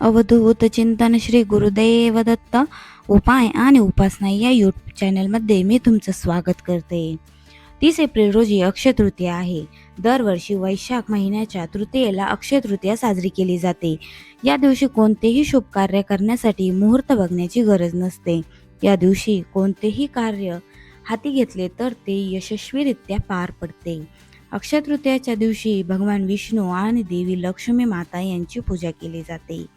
अवधूत चिंतन श्री गुरुदेव दत्त उपाय आणि उपासना या यूट्यूब चॅनलमध्ये मी तुमचं स्वागत करते. तीस एप्रिल रोजी अक्षय तृतीया आहे. दरवर्षी वैशाख महिन्याच्या तृतीयेला अक्षय तृतीया साजरी केली जाते. या दिवशी कोणतेही शुभ कार्य करण्यासाठी मुहूर्त बघण्याची गरज नसते. या दिवशी कोणतेही कार्य हाती घेतले तर ते यशस्वीरित्या पार पडते. अक्षय तृतीयाच्या दिवशी भगवान विष्णू आणि देवी लक्ष्मी माता यांची पूजा केली जाते.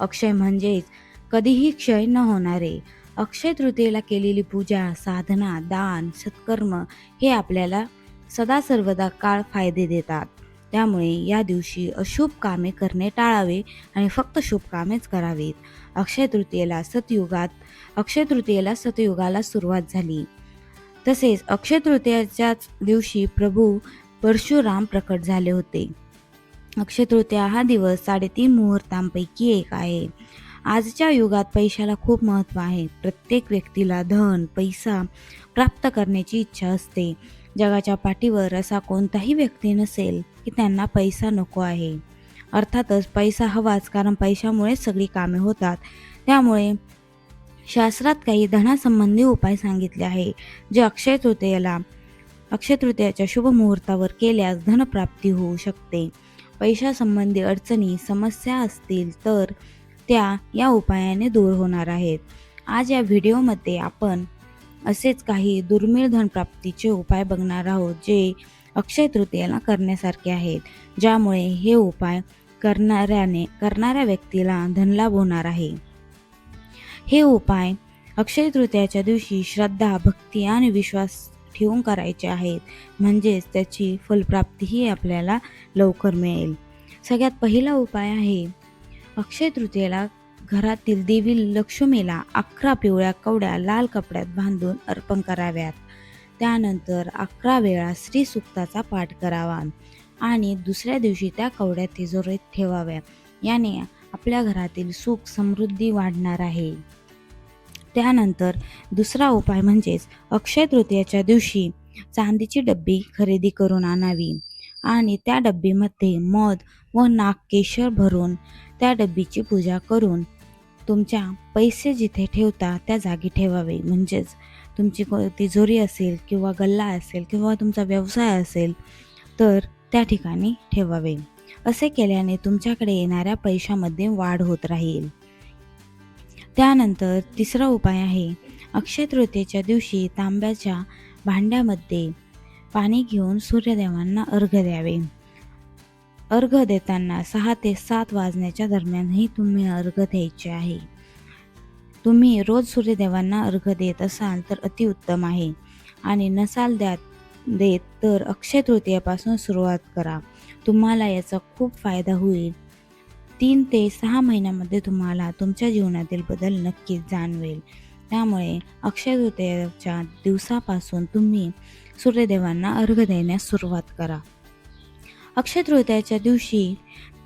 अक्षय म्हणजेच कधीही क्षय न होणारे. अक्षय तृतीयेला केलेली पूजा साधना दान सत्कर्म हे आपल्याला सदा सर्वदा काळ फायदे देतात. त्यामुळे या दिवशी अशुभ कामे करणे टाळावे आणि फक्त शुभ कामेच करावीत. अक्षय तृतीयेला सतयुगात अक्षय तृतीयेला सतयुगाला सुरुवात झाली. तसेच अक्षय तृतीयाच्याच दिवशी प्रभू परशुराम प्रकट झाले होते. अक्षय तृतीया हा दिवस साडेतीन मुहूर्तांपैकी एक आहे. आजच्या युगात पैशाला खूप महत्त्व आहे. प्रत्येक व्यक्तीला धन पैसा प्राप्त करण्याची इच्छा असते. जगाच्या पाठीवर असा कोणताही व्यक्ती नसेल की त्यांना पैसा नको आहे. अर्थातच पैसा हवाच कारण पैशामुळेच सगळी कामे होतात. त्यामुळे शास्त्रात काही धनासंबंधी उपाय सांगितले आहे. जे अक्षय तृतीयेला अक्षय तृतीयाच्या शुभ मुहूर्तावर केल्यास धनप्राप्ती होऊ शकते. पैशासंबंधी अडचणी समस्या असतील तर त्या या उपायाने दूर होणार आहेत. आज या व्हिडिओमध्ये आपण असेच काही दुर्मिळ धनप्राप्तीचे उपाय बघणार आहोत जे अक्षय तृतीयेला करण्यासारखे आहेत. ज्यामुळे हे उपाय करणाऱ्याने करणाऱ्या व्यक्तीला धनलाभ होणार आहे. हे उपाय अक्षय तृतीयाच्या दिवशी श्रद्धा भक्ती आणि विश्वास ठेवून करायचे आहेत. म्हणजेच त्याची फलप्राप्तीही आपल्याला लवकर मिळेल. सगळ्यात पहिला उपाय आहे अक्षय तृतीयेला घरातील देवी लक्ष्मीला अकरा पिवळ्या कवड्या लाल कपड्यात बांधून अर्पण कराव्यात. त्यानंतर अकरा वेळा श्रीसुक्ताचा पाठ करावा आणि दुसऱ्या दिवशी त्या कवड्या तिजोरीत ठेवाव्या. याने आपल्या घरातील सुख समृद्धी वाढणार आहे. त्यानंतर दुसरा उपाय म्हणजेच अक्षय तृतीयाच्या दिवशी चांदीची डब्बी खरेदी करून आणावी. आणि त्या डब्बीमध्ये मध व नागकेशर भरून त्या डब्बीची पूजा करून तुमच्या पैसे जिथे ठेवता त्या जागी ठेवावे. म्हणजेच तुमची तिजोरी असेल किंवा गल्ला असेल किंवा तुमचा व्यवसाय असेल तर त्या ठिकाणी ठेवावे. असे केल्याने तुमच्याकडे येणाऱ्या पैशामध्ये वाढ होत राहील. त्यानंतर तिसरा उपाय आहे अक्षय तृतीयेच्या दिवशी तांब्याच्या भांड्यामध्ये पाणी घेऊन सूर्यदेवांना अर्घ द्यावे. अर्घ देताना सहा ते सात वाजण्याच्या दरम्यानही तुम्ही अर्घ द्यायचे आहे. तुम्ही रोज सूर्यदेवांना अर्घ देत असाल तर अतिउत्तम आहे. आणि नसाल द्यात देत तर अक्षय तृतीयापासून सुरुवात करा. तुम्हाला याचा खूप फायदा होईल. तीन ते सहा महिन्यामध्ये तुम्हाला तुमच्या जीवनातील बदल नक्कीच जाणवेल. त्यामुळे अक्षय तृतीयाच्या दिवसापासून तुम्ही सूर्यदेवांना अर्घ देण्यास सुरुवात करा. अक्षय तृतीयाच्या दिवशी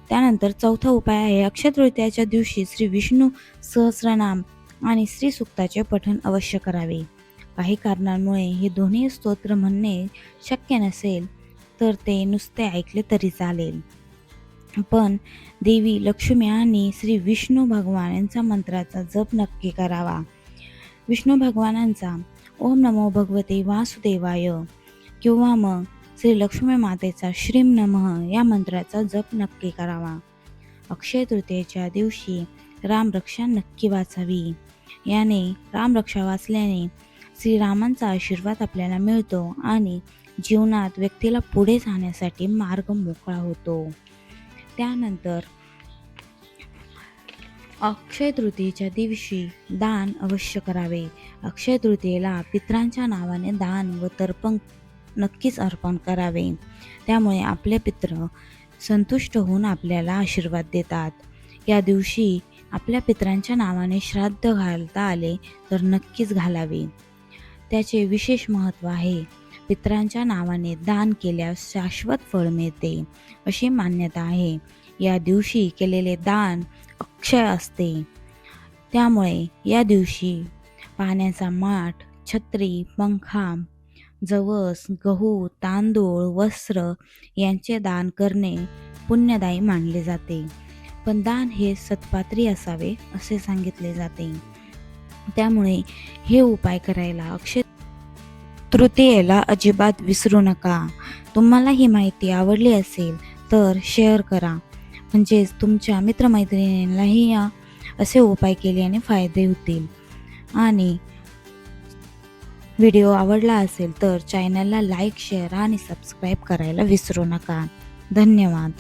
त्यानंतर चौथा उपाय आहे. अक्षय तृतीयाच्या दिवशी श्री विष्णू सहस्रनाम आणि श्री सुक्ताचे पठण अवश्य करावे. काही कारणांमुळे हे दोन्ही स्तोत्र म्हणणे शक्य नसेल तर ते नुसते ऐकले तरी चालेल. पण देवी लक्ष्मी आणि श्री विष्णू भगवान यांचा मंत्राचा जप नक्की करावा. विष्णू भगवानांचा ओम नमो भगवते वासुदेवाय. किंवा मग श्री लक्ष्मी मातेचा श्रीम नमः या मंत्राचा जप नक्की करावा. अक्षय तृतीयेच्या दिवशी रामरक्षा नक्की वाचावी. याने रामरक्षा वाचल्याने श्रीरामांचा आशीर्वाद आपल्याला मिळतो आणि जीवनात व्यक्तीला पुढे जाण्यासाठी मार्ग मोकळा होतो. त्यानंतर अक्षय तृतीयेच्या दिवशी दान अवश्य करावे. अक्षय तृतीयेला पित्रांच्या नावाने दान व तर्पण नक्कीच अर्पण करावे. त्यामुळे आपले पित्र संतुष्ट होऊन आपल्याला आशीर्वाद देतात. या दिवशी आपल्या पित्रांच्या नावाने श्राद्ध घालता आले तर नक्कीच घालावे. त्याचे विशेष महत्त्व आहे. पित्रांच्या नावाने दान केल्यास शाश्वत फळ मिळते अशी मान्यता आहे. या दिवशी केलेले दान अक्षय असते. त्यामुळे या दिवशी पाण्याचा माठ छत्री पंखा जवस गहू तांदूळ वस्त्र यांचे दान करणे पुण्यदायी मानले जाते. पण दान हे सत्पात्री असावे असे सांगितले जाते. त्यामुळे हे उपाय करायला अक्षय तृतीयेला अजिबात विसरू नका. तुम्हाला ही माहिती आवडली असेल तर शेअर करा. म्हणजेच तुमच्या मित्रमैत्रिणींनाही या असे उपाय केल्याने फायदे होतील. आणि व्हिडिओ आवडला असेल तर चॅनलला लाईक शेअर आणि सबस्क्राईब करायला विसरू नका. धन्यवाद.